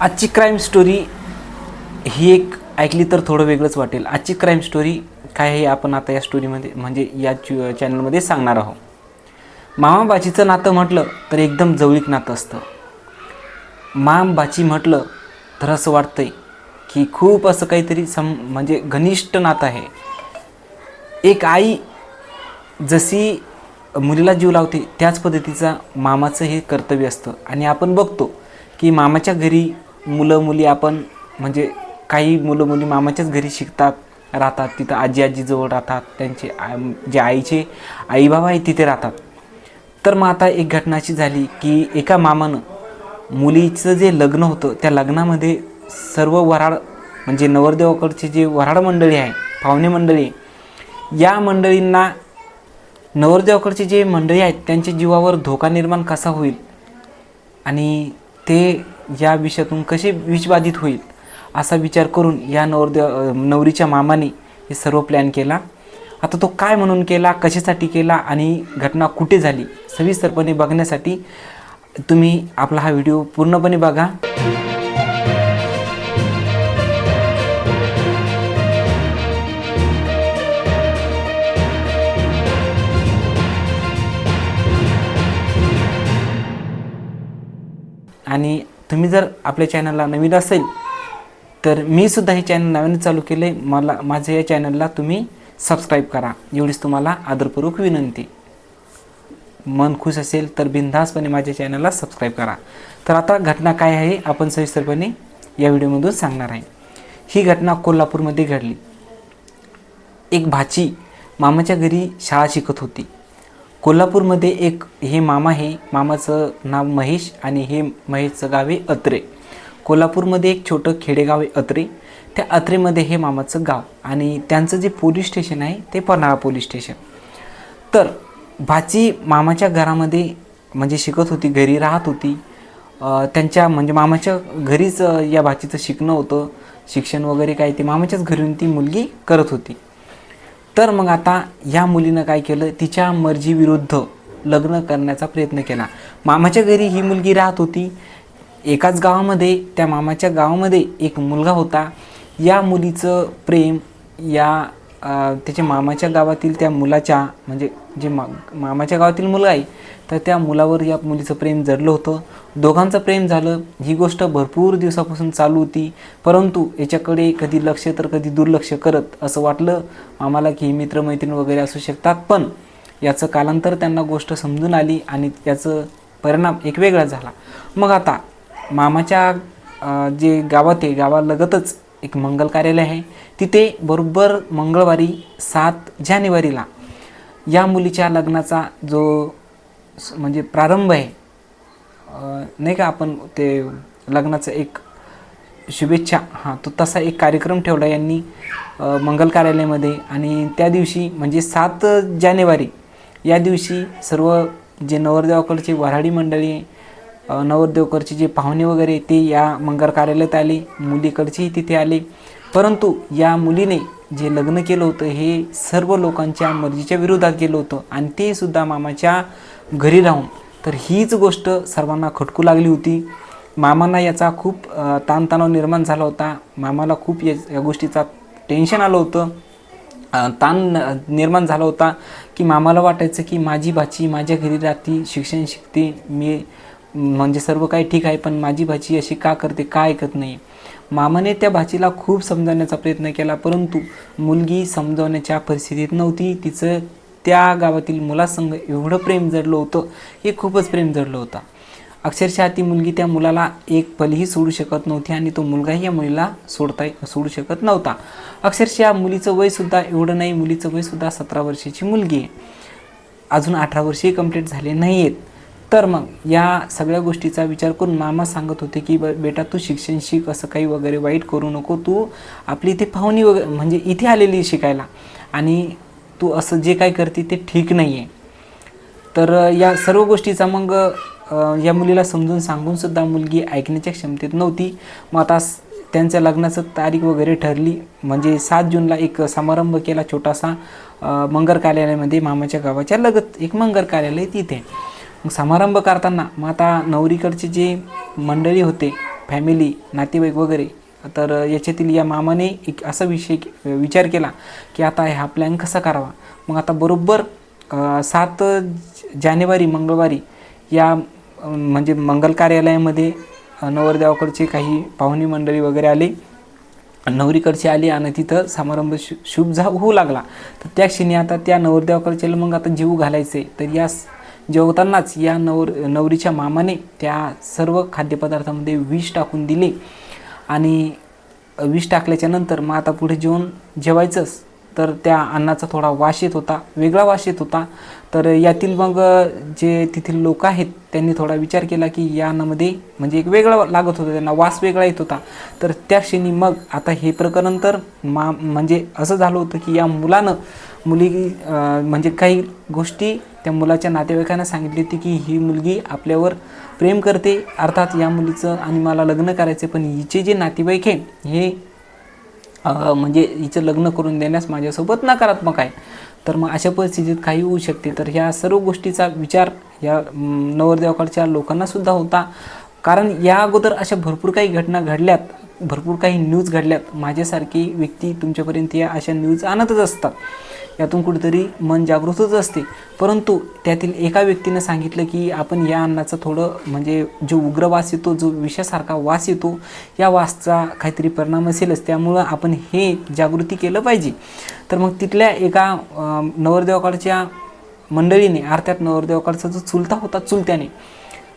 आजची crime story ही एक ऐकली तर थोडं वेगळंच वाटेल. आजची क्राईम स्टोरी काय आहे आपण आता या स्टोरीमध्ये म्हणजे या चॅनलमध्ये सांगणार आहोत. मामाबाचीचं नातं म्हटलं तर एकदम जवळीक नातं असतं. मामबाची म्हटलं तर असं वाटतंय की खूप असं काहीतरी सम म्हणजे घनिष्ठ नातं आहे. एक आई जशी मुलीला जीव लावते त्याच पद्धतीचा मामाचं हे कर्तव्य असतं. आणि आपण बघतो की मामाच्या घरी मुलं मुली आपण म्हणजे काही मुलं मुली मामाच्याच घरी शिकतात राहतात. तिथं आजी आजीजवळ राहतात. त्यांचे आ- जे आईचे आईबाबा आहे तिथे राहतात. तर मग आता एक घटना अशी झाली की एका मामानं मुलीचं जे लग्न होतं त्या लग्नामध्ये सर्व वराड म्हणजे नवरदेवाकडचे जे वराड मंडळी आहे पाहुणे मंडळी या मंडळींना नवरदेवाकडचे जे मंडळी आहेत त्यांच्या जीवावर धोका निर्माण कसा होईल? आणि ते या विषयातून कसे विषबाधित होईल असा विचार करून या नवरदेव नवरीच्या मामाने हे सर्व प्लॅन केला. आता तो काय म्हणून केला कशासाठी केला आणि घटना कुठे झाली सविस्तरपणे बघण्यासाठी तुम्ही आपला हा व्हिडिओ पूर्णपणे बघा. आणि तुम्ही जर आपल्या चॅनलला नवीन असेल तर मी सुद्धा हे चॅनल नव्याने चालू केलं आहे मला माझ्या या चॅनलला तुम्ही सबस्क्राईब करा. एवढीच तुम्हाला आदरपूर्वक विनंती. मन खुश असेल तर बिनधास्तपणे माझ्या चॅनलला सबस्क्राईब करा. तर आता घटना काय आहे आपण सविस्तरपणे या व्हिडिओमधून सांगणार आहे. ही घटना कोल्हापूरमध्ये घडली. एक भाची मामाच्या घरी शाळा शिकत होती. कोल्हापूरमध्ये एक हे मामा हे मामाचं नाव महेश आणि हे महेशचं गाव आहे अत्रे. कोल्हापूरमध्ये एक छोटं खेडेगाव आहे अत्रे. त्या अत्रेमध्ये हे मामाचं गाव आणि त्यांचं जे पोलीस स्टेशन आहे ते पन्हाळा पोलीस स्टेशन. तर भाची मामाच्या घरामध्ये म्हणजे शिकत होती घरी राहत होती. त्यांच्या म्हणजे मामाच्या घरीच या भाचीचं शिकणं होतं. शिक्षण वगैरे काय ते मामाच्याच घरी ती मुलगी करत होती. तर मग आता या मुलीनं काय केलं? तिच्या मर्जीविरुद्ध लग्न करण्याचा प्रयत्न केला. मामाच्या घरी ही मुलगी राहत होती. एकाच गावामध्ये त्या मामाच्या गावामध्ये एक मुलगा होता. या मुलीचं प्रेम या त्याच्या मामाच्या गावातील त्या मुलाच्या म्हणजे जे मा मामाच्या गावातील मुलं आहे तर त्या मुलावर या मुलीचं प्रेम जडलं होतं. दोघांचं प्रेम झालं. ही गोष्ट भरपूर दिवसापासून चालू होती. परंतु याच्याकडे कधी लक्ष तर कधी दुर्लक्ष करत असं वाटलं. मामाला की मित्रमैत्रीण वगैरे असू शकतात पण याचं कालांतर त्यांना गोष्ट समजून आली आणि याचं परिणाम एक वेगळा झाला. मग आता मामाच्या जे गावात आहे गावालगतच एक मंगल कार्यालय आहे. तिथे बरोबर मंगळवारी सात जानेवारीला या मुलीच्या लग्नाचा जो स- म्हणजे प्रारंभ आहे नाही का आपण ते लग्नाचं एक शुभेच्छा हां तो तसा एक कार्यक्रम ठेवला यांनी मंगल कार्यालयामध्ये. आणि त्या दिवशी म्हणजे सात जानेवारी या दिवशी सर्व जे नवरदेवाकडचे वऱ्हाडी मंडळी अ, नवरदेवकडचे जे पाहुणे वगैरे ते या मंगल कार्यालयात आले. मुलीकडचेही तिथे आले. परंतु या मुलीने जे लग्न केलं होतं हे सर्व लोकांच्या मर्जीच्या विरोधात केलं होतं आणि ते सुद्धा मामाच्या घरी राहून. तर हीच गोष्ट सर्वांना खटकू लागली होती. मामांना याचा खूप ताणतणाव निर्माण झाला होता. मामाला खूप या या गोष्टीचा टेन्शन आलं होतं. ताण निर्माण झाला होता की मामाला वाटायचं की माझी भाची माझ्या घरी राहते शिक्षण शिकते. मी म्हणजे सर्व काही ठीक आहे पण माझी भाची अशी का करते का ऐकत नाही. मामाने त्या भाचीला खूप समजावण्याचा प्रयत्न केला परंतु मुलगी समजावण्याच्या परिस्थितीत नव्हती. तिचं त्या गावातील मुलासंग एवढं प्रेम जडलं होतं हे खूपच प्रेम जडलं होतं. अक्षरशः ती मुलगी त्या मुलाला एक पलही सोडू शकत नव्हती आणि तो मुलगाही या मुलीला सोडता सोडू शकत नव्हता. अक्षरशः मुलीचं वयसुद्धा एवढं नाही मुलीचं वयसुद्धा सतरा वर्षाची मुलगी आहे. अजून अठरा वर्षही कंप्लीट झाले नाही आहेत तर मग या सगळ्या गोष्टीचा विचार करून मामा सांगत होते की ब बेटा तू शिक्षण शिक असं काही वगैरे वाईट करू नको. तू आपली इथे पाहुणी वगैरे म्हणजे इथे आलेली आहे शिकायला. आणि तू असं जे काय करते ते ठीक नाही आहे तर या सर्व गोष्टीचा मग या मुलीला समजून सांगून सुद्धा मुलगी ऐकण्याच्या क्षमतेत नव्हती. मग आता त्यांच्या लग्नाचं तारीख वगैरे ठरली. म्हणजे सात जूनला एक समारंभ केला छोटासा मंगर कार्यालयामध्ये मामाच्या गावाच्या लगत एक मंगर कार्यालय तिथे. मग समारंभ करताना मग आता नवरीकडचे जे मंडळी होते फॅमिली नातेवाईक वगैरे तर याच्यातील या मामाने एक असा विषय विचार केला की आता हा प्लॅन कसा करावा? मग आता बरोबर सात जानेवारी मंगळवारी या म्हणजे मंगल कार्यालयामध्ये नवरदेवाकडचे काही पाहुणे मंडळी वगैरे आले. नवरीकडचे आली आणि तिथं समारंभ शु शुभ झा होऊ लागला. तर त्या क्षणी आता त्या नवरदेवाकडच्याला मग आता जीव घालायचे. तर या जेवतानाच या नवर नवरीच्या मामाने त्या सर्व खाद्यपदार्थामध्ये विष टाकून दिले. आणि विष टाकल्याच्या नंतर मग आता पुढे जेवण जेवायचंच. तर त्या अन्नाचा थोडा वास येत होता वेगळा वास येत होता. तर यातील मग जे तेथील लोक आहेत त्यांनी थोडा विचार केला की या अन्नामध्ये म्हणजे एक वेगळा लागत होतं त्यांना वास वेगळा येत होता. तर त्या क्षणी मग आता हे प्रकरण तर मा म्हणजे असं झालं होतं की या मुलानं मुली म्हणजे काही गोष्टी त्या मुलाच्या नातेवाईकांना सांगितली होती की ही मुलगी आपल्यावर प्रेम करते अर्थात या मुलीचं आणि मला लग्न करायचं पण हिचे जे नातेवाईक आहे हे म्हणजे हिचं लग्न करून देण्यास माझ्यासोबत नकारात्मक आहे. तर मग अशा परिस्थितीत काही होऊ शकते. तर ह्या सर्व गोष्टीचा विचार या नवरदेवाकडच्या लोकांनासुद्धा होता. कारण या अगोदर अशा भरपूर काही घटना घडल्यात भरपूर काही न्यूज घडल्यात. माझ्यासारखी व्यक्ती तुमच्यापर्यंत या अशा न्यूज आणतच असतात. यातून कुठेतरी मन जागृतच असते. परंतु त्यातील एका व्यक्तीनं सांगितलं की आपण या अन्नाचं थोडं म्हणजे जो उग्र वास येतो जो विषासारखा वास येतो या वासचा काहीतरी परिणाम असेलच. त्यामुळं आपण हे जागृती केलं पाहिजे. तर मग तिथल्या एका नवरदेवाकडच्या मंडळीने अर्थात नवरदेवाकडचा जो चुलता होता चुलत्याने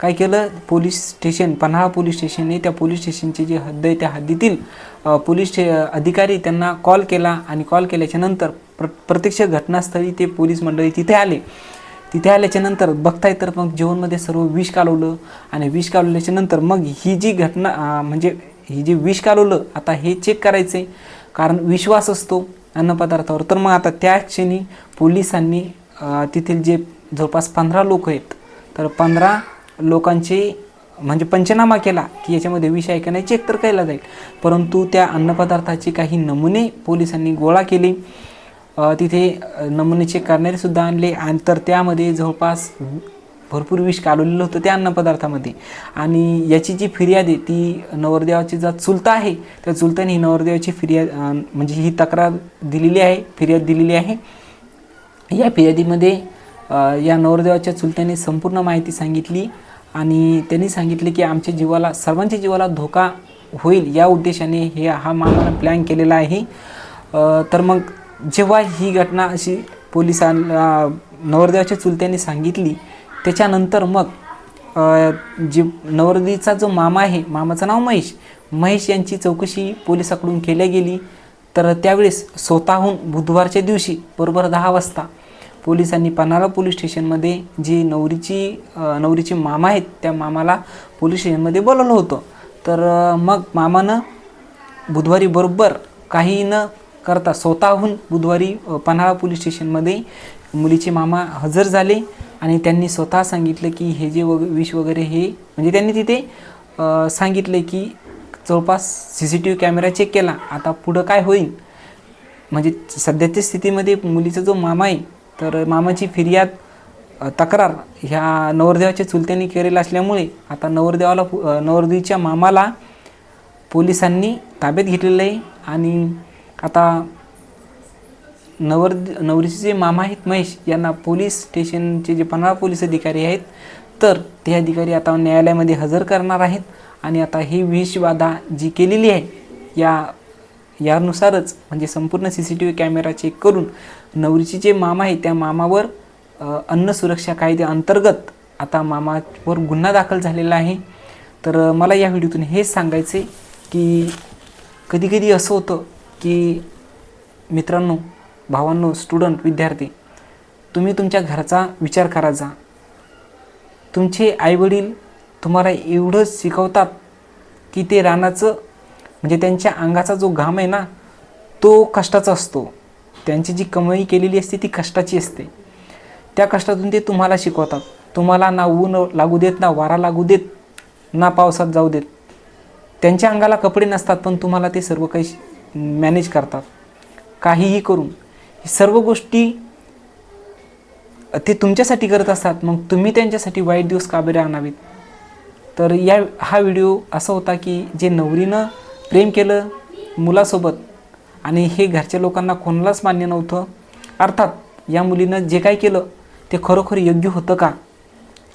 काय केलं? पोलीस स्टेशन पन्हाळा पोलीस स्टेशनने त्या पोलीस स्टेशनची जी हद्द आहे त्या हद्दीतील पोलीस स्टे अधिकारी त्यांना कॉल केला आणि कॉल केल्याच्यानंतर प्र प्रत्यक्ष घटनास्थळी ते पोलीस मंडळी तिथे आले. तिथे आल्याच्यानंतर बघताय तर मग जेवणमध्ये सर्व विष कालवलं आणि विष कालवल्याच्या नंतर मग ही जी घटना म्हणजे ही जी विष कालवलं आता हे चेक करायचं आहे कारण विश्वास असतो अन्नपदार्थावर तर मग आता त्या क्षणी पोलिसांनी तेथील जे जवळपास पंधरा लोक आहेत तर पंधरा लोकांचे म्हणजे पंचनामा केला की याच्यामध्ये विष आहे का नाही चेक तर केला जाईल. परंतु त्या अन्नपदार्थाचे काही नमुने पोलिसांनी गोळा केले. तिथे नमुने चेक करणारे सुद्धा आणले आणि तर त्यामध्ये जवळपास भरपूर विष कालवलेलं होतं त्या अन्नपदार्थामध्ये. आणि याची जी फिर्याद आहे ती नवरदेवाची जा चुलता आहे त्या चुलताने ही नवरदेवाची फिर्याद म्हणजे ही तक्रार दिलेली आहे फिर्याद दिलेली आहे. या फिर्यादीमध्ये या नवरदेवाच्या चुलत्याने संपूर्ण माहिती सांगितली. आणि त्यांनी सांगितले की आमच्या जीवाला सर्वांच्या जीवाला धोका होईल या उद्देशाने हे हा मामानं प्लॅन केलेला आहे. तर मग जेव्हा ही घटना अशी पोलिसांना नवरदेवाच्या चुलत्यांनी सांगितली त्याच्यानंतर मग जे नवरदेवीचा जो मामा आहे मामाचं नाव महेश महेश यांची चौकशी पोलिसाकडून केल्या गेली. तर त्यावेळेस स्वतःहून बुधवारच्या दिवशी बरोबर दहा वाजता पोलिसांनी पन्हाळा पोलीस स्टेशनमध्ये जी नवरीची नवरीचे मामा आहेत त्या मामाला पोलीस स्टेशनमध्ये बोलवलं होतं. तर मग मामानं बुधवारी बरोबर काही न करता स्वतःहून बुधवारी पन्हाळा पोलीस स्टेशनमध्ये मुलीचे मामा हजर झाले आणि त्यांनी स्वतः सांगितलं की हे जे वग विष वगैरे हे म्हणजे त्यांनी तिथे सांगितले की जवळपास C C T V camera check केला. आता पुढं काय होईल? म्हणजे सध्याच्या स्थितीमध्ये मुलीचा जो मामा आहे तर मामाची फिर्याद तक्रार ह्या नवरदेवाच्या चुलत्यांनी केलेला असल्यामुळे आता नवरदेवाला पु- नवरदेवीच्या मामाला पोलिसांनी ताब्यात घेतलेलं आहे आणि आता नवर नवरीचे जे मामा आहेत महेश यांना पोलीस स्टेशनचे जे पन्हाळा पोलीस अधिकारी आहेत तर ते अधिकारी आता न्यायालयामध्ये हजर करणार आहेत आणि आता ही विषबाधा जी केलेली आहे या यानुसारच म्हणजे संपूर्ण C C T V camera check करून नवरीचे जे मामा आहे त्या मामावर अन्न सुरक्षा कायद्याअंतर्गत आता मामावर गुन्हा दाखल झालेला आहे. तर मला या व्हिडिओतून हेच सांगायचं आहे की कधीकधी असं होतं की मित्रांनो भावांनो स्टुडंट विद्यार्थी तुम्ही तुमच्या घराचा विचार करा जा. तुमचे आईवडील तुम्हाला एवढं शिकवतात की ते रानाचं म्हणजे त्यांच्या अंगाचा जो घाम आहे ना तो कष्टाचा असतो. त्यांची जी कमाई केलेली असते ती कष्टाची असते. त्या कष्टातून ते तुम्हाला शिकवतात. तुम्हाला ना ऊन लागू देत ना वारा लागू देत ना पावसात जाऊ देत. त्यांच्या अंगाला कपडे नसतात पण तुम्हाला ते सर्व काही मॅनेज करतात. काहीही करून. सर्व गोष्टी ते तुमच्यासाठी करत असतात. मग तुम्ही त्यांच्यासाठी वाईट दिवस काबेरे आणावेत? तर या हा व्हिडिओ असा होता की जे नवरीनं प्रेम केलं मुलासोबत आणि हे घरच्या लोकांना कोणालाच मान्य नव्हतं. अर्थात या मुलीनं जे काय केलं ते खरोखर योग्य होतं का?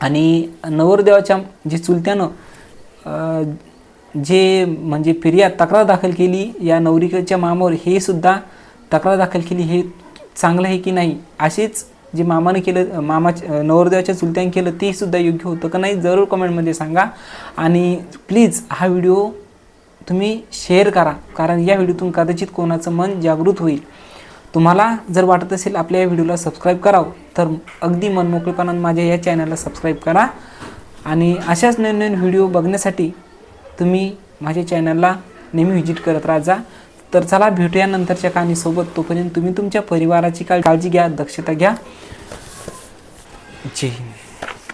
आणि नवरदेवाच्या जे चुलत्यानं जे म्हणजे फिर्याद तक्रार दाखल केली या नवरीच्या मामावर हे सुद्धा तक्रार दाखल केली हे चांगलं आहे की नाही? असेच जे मामानं केलं मामाच्या नवरदेवाच्या चुलत्याने केलं ते सुद्धा योग्य होतं का नाही? जरूर कमेंटमध्ये सांगा. आणि प्लीज हा व्हिडिओ तुम्ही शेअर करा. कारण या व्हिडिओतून कदाचित कोणाचं मन जागृत होईल. तुम्हाला जर वाटत असेल आपल्या या व्हिडिओला सबस्क्राईब करावं तर अगदी मनमोकळेपणानं माझ्या या चॅनलला सबस्क्राईब करा. आणि अशाच नवीन नवीन व्हिडिओ बघण्यासाठी तुम्ही माझ्या चॅनलला नेहमी व्हिजिट करत राहा जा तर चला भेटूया नंतरच्या कहाणीसोबत. तोपर्यंत तुम्ही तुमच्या परिवाराची काळ- काळजी घ्या दक्षता घ्या. जय हिंद.